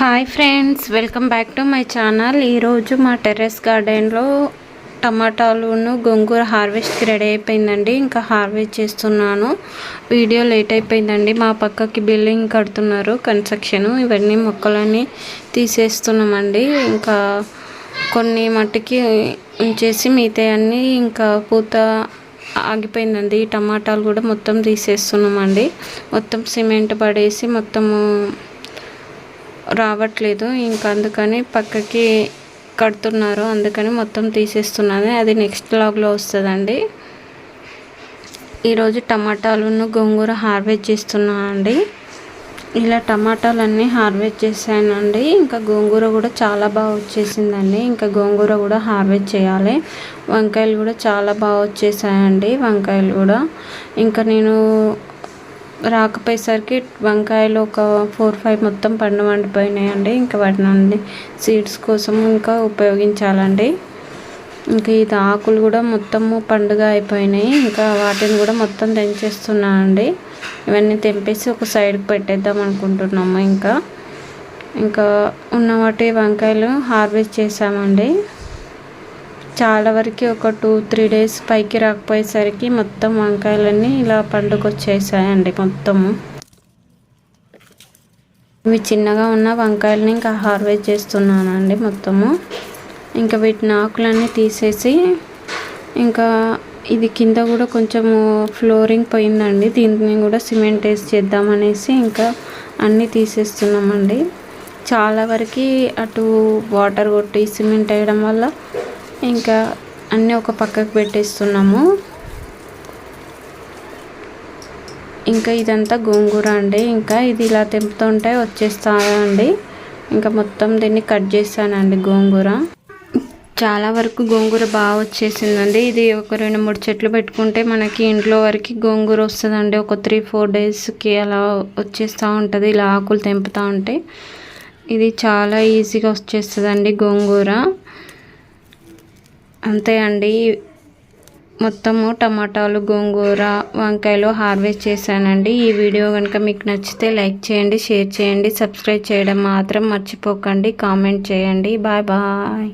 Hi friends welcome back to my channel ఈరోజు మా terrace గార్డెన్లో టమాటాలును గొంగూర హార్వెస్ట్కి రెడీ అయిపోయిందండి. ఇంకా హార్వెస్ట్ చేస్తున్నాను. వీడియో లేట్ అయిపోయిందండి. మా పక్కకి బిల్డింగ్ కడుతున్నారు కన్స్ట్రక్షన్ ఇవన్నీ మొక్కలన్నీ తీసేస్తున్నామండి. ఇంకా కొన్ని మట్టికి ఉంచేసి మిగతా అన్నీ ఇంకా పూత ఆగిపోయిందండి. టమాటాలు కూడా మొత్తం తీసేస్తున్నామండి. మొత్తం సిమెంట్ పడేసి మొత్తము రావట్లేదు. ఇంకా అందుకని పక్కకి కడుతున్నారు. అందుకని మొత్తం తీసేస్తున్నది అది నెక్స్ట్ లాగ్లో వస్తుందండి. ఈరోజు టమాటాలను గోంగూర హార్వెస్ట్ చేస్తున్నాను అండి. ఇలా టమాటాలన్నీ హార్వెస్ట్ చేశానండి. ఇంకా గోంగూర కూడా చాలా బాగా వచ్చేసిందండి. ఇంకా గోంగూర కూడా హార్వెస్ట్ చేయాలి. వంకాయలు కూడా చాలా బాగా వచ్చేసాయండి. వంకాయలు కూడా. ఇంకా నేను రాకపోయేసరికి వంకాయలు ఒక ఫోర్ ఫైవ్ మొత్తం పండు వండిపోయినాయండి. ఇంకా వాటిని సీడ్స్ కోసం ఇంకా ఉపయోగించాలండి. ఇంకా ఇది ఆకులు కూడా మొత్తము పండుగ అయిపోయినాయి. ఇంకా వాటిని కూడా మొత్తం తెంచేస్తున్నానండి ఇవన్నీ తెంపేసి ఒక సైడ్కి పెట్టేద్దాం అనుకుంటున్నాము ఇంకా. ఇంకా ఉన్న వాటి వంకాయలు హార్వెస్ట్ చేసామండి చాలా వరకు ఒక టూ త్రీ డేస్ పైకి రాకపోయేసరికి మొత్తం వంకాయలన్నీ ఇలా పండుకొచ్చేసాయండి మొత్తము. ఇవి చిన్నగా ఉన్న వంకాయలని ఇంకా హార్వెస్ట్ చేస్తున్నానండి మొత్తము. ఇంకా వీటిని ఆకులన్నీ తీసేసి ఇంకా ఇది కింద కూడా కొంచెము ఫ్లోరింగ్ పోయిందండి. దీన్ని కూడా సిమెంట్ వేసి చేద్దామనేసి ఇంకా అన్నీ తీసేస్తున్నామండి. చాలా వరకు అటు వాటర్ కొట్టి సిమెంట్ వేయడం వల్ల ఇంకా అన్నీ ఒక పక్కకు పెట్టేస్తున్నాము. ఇంకా ఇదంతా గోంగూర అండి. ఇంకా ఇది ఇలా తెంపుతుంటే వచ్చేస్తాయండి ఇంకా మొత్తం దీన్ని కట్ చేస్తానండి గోంగూర. చాలా వరకు గోంగూర బాగా వచ్చేసిందండి. ఇది ఒక రెండు మూడు చెట్లు పెట్టుకుంటే మనకి ఇంట్లో వరకు గోంగూర వస్తుందండి. ఒక త్రీ ఫోర్ డేస్కి అలా వచ్చేస్తూ ఉంటుంది. ఇలా ఆకులు తెంపుతూ ఉంటే. ఇది చాలా ఈజీగా వచ్చేస్తుందండి గోంగూర. అంతే అండి. మొత్తము టమాటాలు గోంగూర వంకాయలు హార్వెస్ట్ చేశానండి. ఈ వీడియో కనుక మీకు నచ్చితే లైక్ చేయండి షేర్ చేయండి సబ్స్క్రైబ్ చేయడం మాత్రం మర్చిపోకండి. కామెంట్ చేయండి. Bye bye.